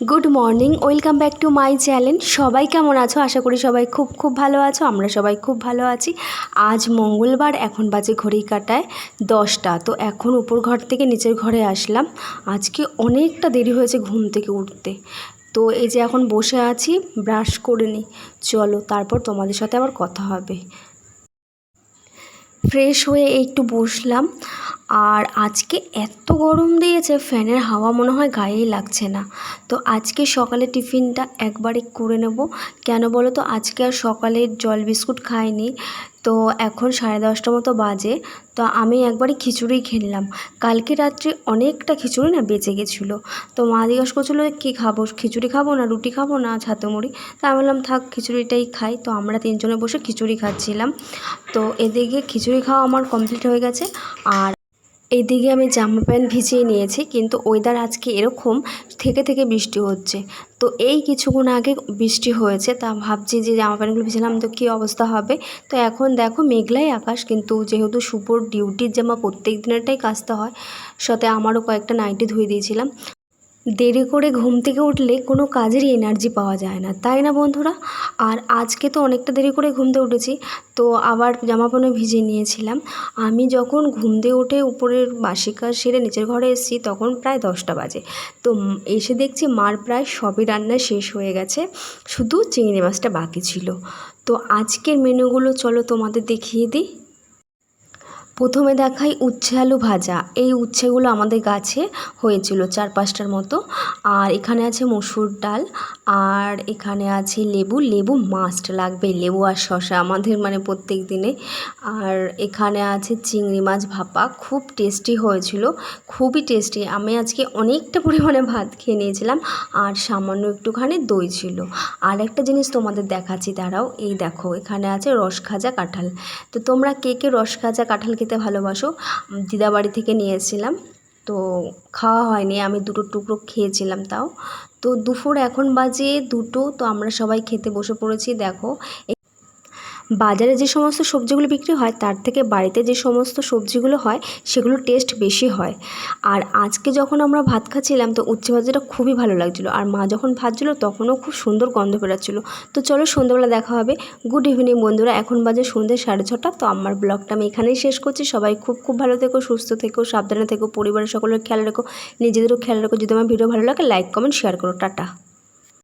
Good morning, welcome back to my channel. সবাই কেমন আছো? আশা করি সবাই খুব খুব ভালো আছো, আমরা সবাই খুব ভালো আছি। আজ মঙ্গলবার, এখন বাজে ঘড়ি কাটায় দশটা। তো এখন উপর ঘর থেকে নিচের ঘরে আসলাম। আজকে অনেকটা দেরি হয়েছে ঘুম থেকে উঠতে। তো এই যে এখন বসে আছি, ব্রাশ করে নিই চলো, তারপর তোমাদের সাথে আবার কথা হবে। ফ্রেশ হয়ে একটু বসলাম। আর আজকে এত গরম দিয়েছে, ফ্যানের হাওয়া মনে হয় গায়েই লাগছে না। তো আজকে সকালে টিফিনটা একবারে করে নেব। কেন বলো তো, আজকে আর সকালে জল বিস্কুট খাইনি। তো এখন সাড়ে দশটা মতো বাজে, তো আমি একবারে খিচুড়ি খেলাম। কালকে রাত্রে অনেকটা খিচুড়ি না বেঁচে গেছিল। তো মা জিজ্ঞাসা করছিল কী খাব? খিচুড়ি খাব না রুটি খাব না ছাতুমুড়ি তা আমি বললাম, থাক, খিচুড়িটাই খাই। তো আমরা তিনজনে বসে খিচুড়ি খাচ্ছিলাম। তো এদিকে খিচুড়ি খাওয়া আমার কমপ্লিট হয়ে গেছে। আর এইদিকে আমি জামা প্যান্ট ভিজিয়ে নিয়েছি, কিন্তু ওয়েদার আজকে এরকম থেকে থেকে বৃষ্টি হচ্ছে। তো এই কিছুক্ষণ আগে বৃষ্টি হয়েছে, তা ভাবছি যে জামা প্যান্টগুলো ভিজলাম তো কী অবস্থা হবে? তো এখন দেখো মেঘলাই আকাশ, কিন্তু যেহেতু সুপোর ডিউটির জামা প্রত্যেক দিনেরটাই কাচতে হয়, সাথে আমারও কয়েকটা নাইটি ধুয়ে দিয়েছিলাম। দেরি করে ঘুম থেকে উঠলে কোনো কাজেরই এনার্জি পাওয়া যায় না। তাই না বন্ধুরা? আর আজকে তো অনেকটা দেরি করে ঘুম থেকে উঠেছি, তো আবার জামা প্যান্ট ভিজিয়ে নিয়েছিলাম। আমি যখন ঘুম থেকে উঠে উপরের বাসি কাজ সেরে নিচের ঘরে এসেছি, তখন প্রায় দশটা বাজে। তো এসে দেখছি মার প্রায় সবই রান্না শেষ হয়ে গেছে, শুধু চিংড়ি মাছটা বাকি ছিল। তো আজকের মেনুগুলো চলো তোমাদের দেখিয়ে দিই। প্রথমে দেখাই উচ্ছে আলু ভাজা। এই উচ্ছেগুলো আমাদের গাছে হয়েছিল চার পাঁচটার মতো। আর এখানে আছে মসুর ডাল, আর এখানে আছে লেবু। লেবু মাস্ট লাগবে লেবু আর শশা আমাদের মানে প্রত্যেক দিনে। আর এখানে আছে চিংড়ি মাছ ভাপা, খুব টেস্টি হয়েছিল, খুবই টেস্টি আমি আজকে অনেকটা পরিমাণে ভাত খেয়ে নিয়েছিলাম, আর সামান্য একটুখানি দই ছিল। আর একটা জিনিস তোমাদের দেখাচ্ছি, দাঁড়াও, এই দেখো, এখানে আছে রস খাজা কাঁঠাল। তো তোমরা কে কে রস খাজা কাঁঠাল খেতে ভালোবাসো। দিদাবাড়ি থেকে নিয়েছিলাম তো খাওয়া হয়নি, আমি দুটো টুকরো খেয়েছিলাম তাও। তো দুপুর এখন বাজে দুটো, তো আমরা সবাই খেতে বসে পড়েছি, দেখো। বাজারে যে সমস্ত সবজিগুলো বিক্রি হয়, তার থেকে বাড়িতে যে সমস্ত সবজিগুলো হয় সেগুলোর টেস্ট বেশি হয়। আর আজকে যখন আমরা ভাত খাচ্ছিলাম, তো উচ্ছে ভাজাটা খুবই ভালো লাগছিল। আর মা যখন ভাজছিলো, তখনও খুব সুন্দর গন্ধ বেরোচ্ছিলো। তো চলো সন্ধ্যেবেলা দেখা হবে। গুড ইভিনিং বন্ধুরা। এখন বাজে সন্ধ্যে সাড়ে ছটা। তো আমার ব্লগটা আমি এখানেই শেষ করছি। সবাই খুব খুব ভালো থেকো, সুস্থ থেকো, সাবধানে থেকো, পরিবারের সকলের খেয়াল রেখো, নিজেদেরও খেয়াল রেখো। যদি আমার ভিডিও ভালো লাগে লাইক কমেন্ট শেয়ার করো। টাটা।